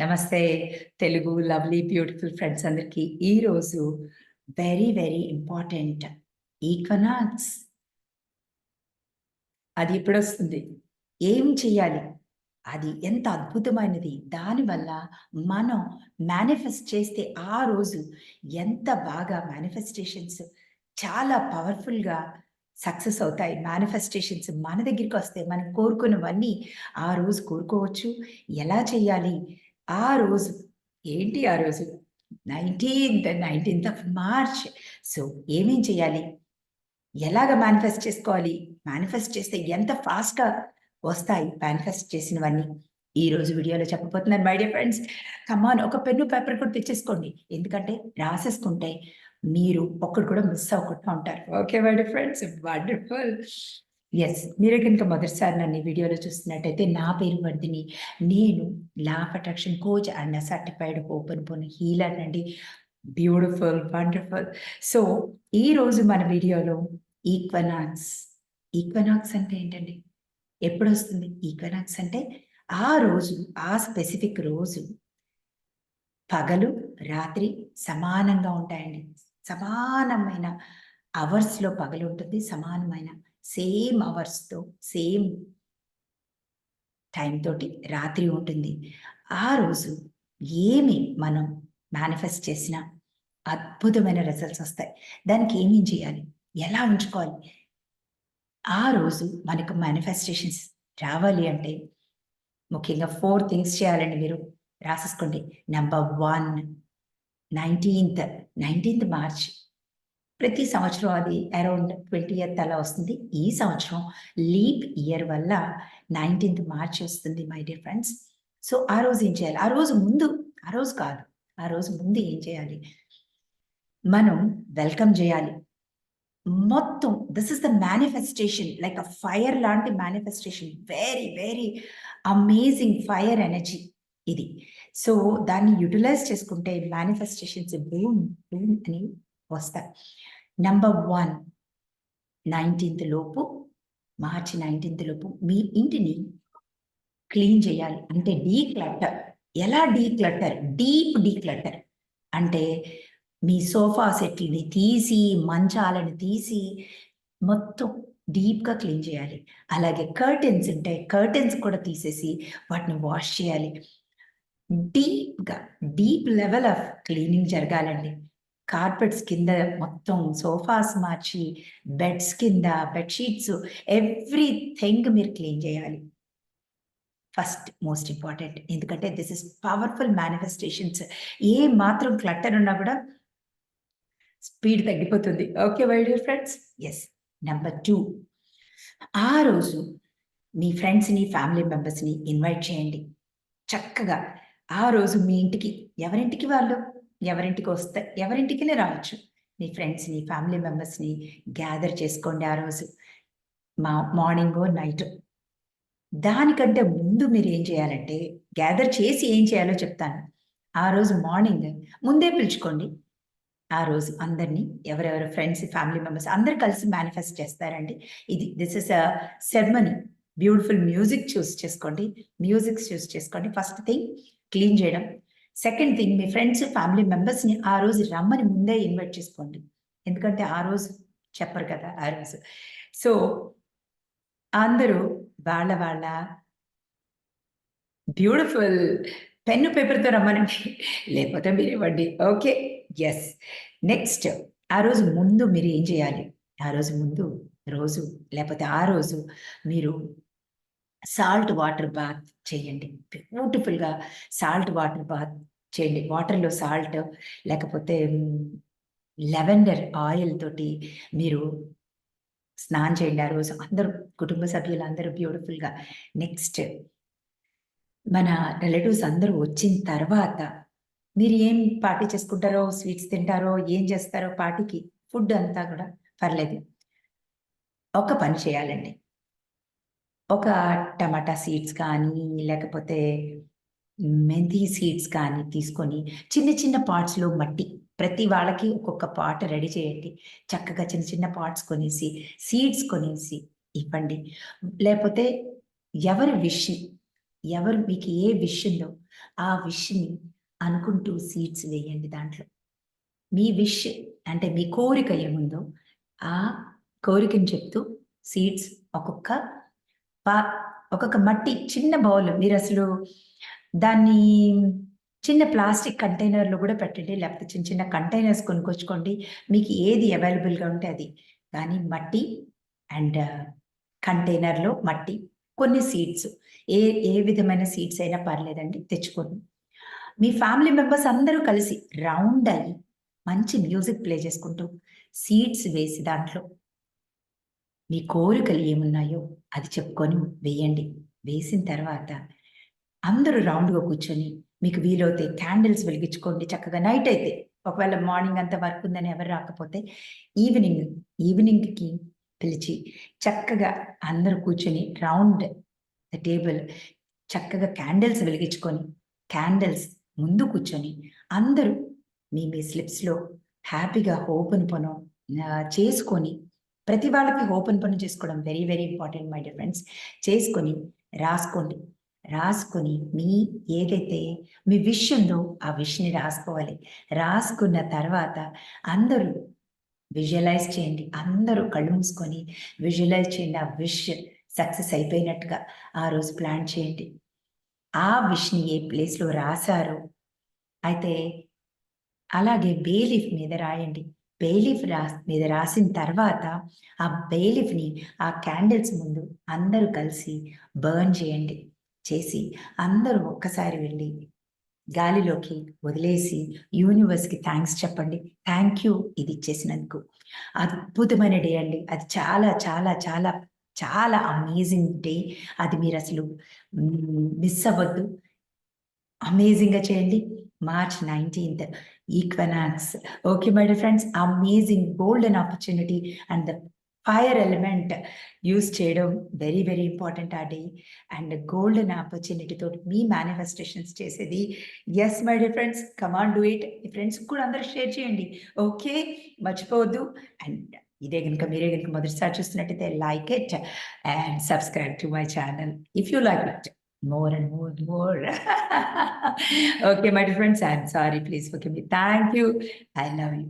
నమస్తే Telugu lovely beautiful friends అందరికీ. ఈరోజు వెరీ వెరీ ఇంపార్టెంట్ ఈక్వనాక్స్. అది ఎప్పుడు వస్తుంది ఏం చేయాలి అది ఎంత అద్భుతమైనది. దానివల్ల మనం మేనిఫెస్ట్ చేస్తే ఆ రోజు ఎంత బాగా మేనిఫెస్టేషన్స్ చాలా పవర్ఫుల్గా సక్సెస్ అవుతాయి. మేనిఫెస్టేషన్స్ మన దగ్గరికి వస్తే మనం కోరుకున్నవన్నీ ఆ రోజు కోరుకోవచ్చు. ఎలా చేయాలి ఆ రోజు ఏంటి ఆ రోజు? Nineteenth nineteenth of March. So ఏమేం చేయాలి? ఎలాగ మేనిఫెస్ట్ చేసుకోవాలి? మేనిఫెస్ట్ చేస్తే ఎంత ఫాస్ట్గా వస్తాయి మేనిఫెస్ట్ చేసినవన్నీ? ఈ రోజు వీడియోలో చెప్పబోతున్నాను my dear friends come on ఒక పెన్ను పేపర్ కూడా తెచ్చేసుకోండి. ఎందుకంటే రాసేసుకుంటే మీరు ఒక్కడు కూడా మిస్ అవ్వకుండా ఉంటారు. Okay my dear friends wonderful yes మీరే కనుక మొదటిసారి నన్ను వీడియోలో చూస్తున్నట్టయితే నా పేరు వర్ధిని. నేను law of attraction coach and certified open పోన్ హీలర్ అండి. బ్యూటిఫుల్ వండర్ఫుల్ సో ఈ రోజు మన వీడియోలో ఈక్వనాక్స్ ఈక్వనాక్స్ అంటే ఏంటండి? ఎప్పుడు వస్తుంది ఈక్వనాక్స్ అంటే ఆ రోజు ఆ స్పెసిఫిక్ రోజు పగలు రాత్రి సమానంగా ఉంటాయండి. సమానమైన అవర్స్లో పగలు ఉంటుంది. సమానమైన సేమ్ అవర్స్తో సేమ్ టైం తోటి రాత్రి ఉంటుంది. ఆ రోజు ఏమి మనం మేనిఫెస్ట్ చేసినా అద్భుతమైన రిజల్ట్స్ వస్తాయి. దానికి ఏమేం చేయాలి? ఎలా ఉంచుకోవాలి? ఆ రోజు మనకు మేనిఫెస్టేషన్స్ రావాలి అంటే ముఖ్యంగా ఫోర్ థింగ్స్ చేయాలండి మీరు. రాసేసుకోండి. Number one nineteenth nineteenth March ప్రతి సంవత్సరం అది అరౌండ్ ట్వంటీ ఇయర్త్ అలా వస్తుంది. ఈ సంవత్సరం లీప్ ఇయర్ వల్ల నైన్టీన్త్ మార్చ్ వస్తుంది మై డియర్ ఫ్రెండ్స్ సో ఆ రోజు ఏం చేయాలి? ఆ రోజు ముందు ఆ రోజు కాదు ఆ రోజు ముందు ఏం చేయాలి? మనం వెల్కమ్ చేయాలి. మొత్తం this is the manifestation like a fire లాంటి manifestation very very amazing fire energy ఇది. సో దాన్ని యూటిలైజ్ చేసుకుంటే మేనిఫెస్టేషన్స్ బూమ్ బూమ్ అని వస్తాయి. నంబర్ వన్ నైన్టీన్త్ లోపు మార్చి నైన్టీన్త్ లోపు మీ ఇంటిని క్లీన్ చేయాలి. అంటే డీ క్లట్టర్ ఎలా declutter deep declutter అంటే మీ సోఫా సెట్లని తీసి మంచాలను తీసి మొత్తం డీప్గా క్లీన్ చేయాలి. అలాగే కర్టెన్స్ ఉంటాయి. కర్టెన్స్ కూడా తీసేసి వాటిని వాష్ చేయాలి. డీప్గా డీప్ లెవెల్ ఆఫ్ క్లీనింగ్ జరగాలండి. కార్పెట్స్ కింద మొత్తం సోఫాస్ మార్చి బెడ్స్ కింద బెడ్షీట్స్ ఎవ్రీథింగ్ మీరు క్లీన్ చేయాలి. First most important. ఎందుకంటే దిస్ ఇస్ పవర్ఫుల్ మేనిఫెస్టేషన్స్. ఏ మాత్రం క్లట్టర్ ఉన్నా కూడా స్పీడ్ తగ్గిపోతుంది. Okay my dear friends? Yes number two ఆ రోజు మీ ఫ్రెండ్స్ని ఫ్యామిలీ మెంబర్స్ని ఇన్వైట్ చేయండి. చక్కగా. ఆ రోజు మీ ఇంటికి ఎవరింటికి వాళ్ళు? ఎవరింటికి వస్తే ఎవరింటికినే రావచ్చు. మీ ఫ్రెండ్స్ని ఫ్యామిలీ మెంబర్స్ని గ్యాదర్ చేసుకోండి ఆ రోజు. మా మార్నింగ్ నైట్. దానికంటే ముందు మీరు ఏం చేయాలంటే గ్యాదర్ చేసి ఏం చేయాలో చెప్తాను. ఆ రోజు మార్నింగ్ ముందే పిలుచుకోండి. ఆ రోజు అందరినీ ఎవరెవరు ఫ్రెండ్స్ ఫ్యామిలీ మెంబర్స్ అందరు కలిసి మేనిఫెస్ట్ చేస్తారండి. ఇది this is a ceremony. Beautiful music choose చేసుకోండి. మ్యూజిక్ చూస్ చేసుకోండి. ఫస్ట్ థింగ్ క్లీన్ చేయడం. సెకండ్ థింగ్ మీ ఫ్రెండ్స్ ఫ్యామిలీ మెంబర్స్ని ఆ రోజు రమ్మని ముందే ఇన్వైట్ చేసుకోండి. ఎందుకంటే ఆ రోజు చెప్పరు కదా ఆ రోజు. సో అందరూ వాళ్ళ వాళ్ళ బ్యూటిఫుల్ పెన్ను పేపర్తో రమ్మనండి. లేకపోతే మీరు ఇవ్వండి. ఓకే ఎస్ నెక్స్ట్ ఆ రోజు ముందు మీరు ఏం చేయాలి? ఆ రోజు ముందు రోజు లేకపోతే ఆ రోజు మీరు సాల్ట్ వాటర్ బాత్ చేయండి. బ్యూటిఫుల్గా సాల్ట్ వాటర్ బాత్ చేయండి. వాటర్లో సాల్ట్ లేకపోతే లెవెండర్ ఆయిల్ తోటి మీరు స్నానం చేయండి ఆ రోజు. అందరూ కుటుంబ సభ్యులు అందరూ బ్యూటిఫుల్గా. నెక్స్ట్ మన రిలేటివ్స్ అందరూ వచ్చిన తర్వాత మీరు ఏం పార్టీ చేసుకుంటారో స్వీట్స్ తింటారో ఏం చేస్తారో పార్టీకి ఫుడ్ అంతా కూడా పర్లేదు. ఒక పని చేయాలండి. ఒక టమాటా సీడ్స్ కానీ లేకపోతే మెంతి సీడ్స్ కానీ తీసుకొని చిన్న చిన్న పార్ట్స్లో మట్టి ప్రతి వాళ్ళకి ఒక్కొక్క పాట్ రెడీ చేయండి. చక్కగా చిన్న చిన్న పార్ట్స్ కొనేసి సీడ్స్ కొనేసి ఇవ్వండి. లేకపోతే ఎవరి విష్ ఎవరు మీకు ఏ విష్ ఉందో ఆ విష్ని అనుకుంటూ సీడ్స్ వేయండి దాంట్లో. మీ విష్ అంటే మీ కోరిక ఏముందో ఆ కోరికని చెప్తూ సీడ్స్ ఒక్కొక్క పా ఒక్కొక్క మట్టి చిన్న బౌల్ మీరు అసలు దాన్ని చిన్న ప్లాస్టిక్ కంటైనర్లో కూడా పెట్టండి లేకపోతే చిన్న చిన్న కంటైనర్స్ కొనుక్కొచ్చుకోండి. మీకు ఏది అవైలబుల్గా ఉంటే అది. కానీ మట్టి అండ్ కంటైనర్లో మట్టి కొన్ని సీడ్స్. ఏ ఏ విధమైన సీడ్స్ అయినా పర్లేదండి తెచ్చుకోండి. మీ ఫ్యామిలీ మెంబర్స్ అందరూ కలిసి రౌండ్ అయ్యి మంచి మ్యూజిక్ ప్లే చేసుకుంటూ సీడ్స్ వేసి దాంట్లో మీ కోరికలు ఏమున్నాయో అది చెప్పుకొని వేయండి. వేసిన తర్వాత అందరూ రౌండ్గా కూర్చొని మీకు వీలైతే క్యాండిల్స్ వెలిగించుకోండి. చక్కగా నైట్ అయితే ఒకవేళ మార్నింగ్ అంతా వర్క్ ఉందని ఎవరు రాకపోతే ఈవినింగ్ ఈవినింగ్కి పిలిచి చక్కగా అందరూ కూర్చొని రౌండ్ ద టేబుల్ చక్కగా క్యాండిల్స్ వెలిగించుకొని క్యాండిల్స్ ముందు కూర్చొని అందరూ మీ మీ స్లిప్స్లో హ్యాపీగా ఓపెన్ పను చేసుకొని ప్రతి వాళ్ళకి ఓపెన్ పను చేసుకోవడం very very important my dear friends. చేసుకొని రాసుకోండి. రాసుకొని మీ ఏదైతే మీ విష్ ఉందో ఆ విష్ని రాసుకోవాలి. రాసుకున్న తర్వాత అందరూ విజువలైజ్ చేయండి. అందరూ కళ్ళు మూసుకొని విజువలైజ్ చేయండి. ఆ విష్ సక్సెస్ అయిపోయినట్టుగా ఆ రోజు ప్లాన్ చేయండి. ఆ విష్ని ఏ ప్లేస్లో రాశారో? అయితే అలాగే బేలీఫ్ మీద రాయండి. బేలీఫ్ రా మీద రాసిన తర్వాత ఆ బేలీఫ్ని ఆ క్యాండిల్స్ ముందు అందరూ కలిసి బర్న్ చేయండి. చేసి అందరూ ఒక్కసారి వెళ్ళి గాలిలోకి వదిలేసి యూనివర్స్కి థ్యాంక్స్ చెప్పండి. థ్యాంక్ యూ ఇది ఇచ్చేసినందుకు. అద్భుతమైన డే అండి. అది చాలా చాలా చాలా చాలా అమేజింగ్ డే. అది మీరు అసలు మిస్ అవ్వద్దు. అమేజింగ్గా చేయండి. March nineteenth equinox. Okay my friends amazing golden opportunity and the fire element use చేయడం వెరీ వెరీ ఇంపార్టెంట్ అండి అండ్ గోల్డెన్ ఆపర్చునిటీతో మీ మేనిఫెస్టేషన్స్ చేసేది yes my dear friends come on do it me friends కూడా అందరూ షేర్ చేయండి okay మర్చిపోవద్దు and ఇదే కనుక మీరే కనుక మొదటిసారి చూస్తున్నట్టయితే like it and subscribe to my channel if you like it more and more and more. okay, my dear friends, I'm sorry. Please forgive me. Thank you. I love you.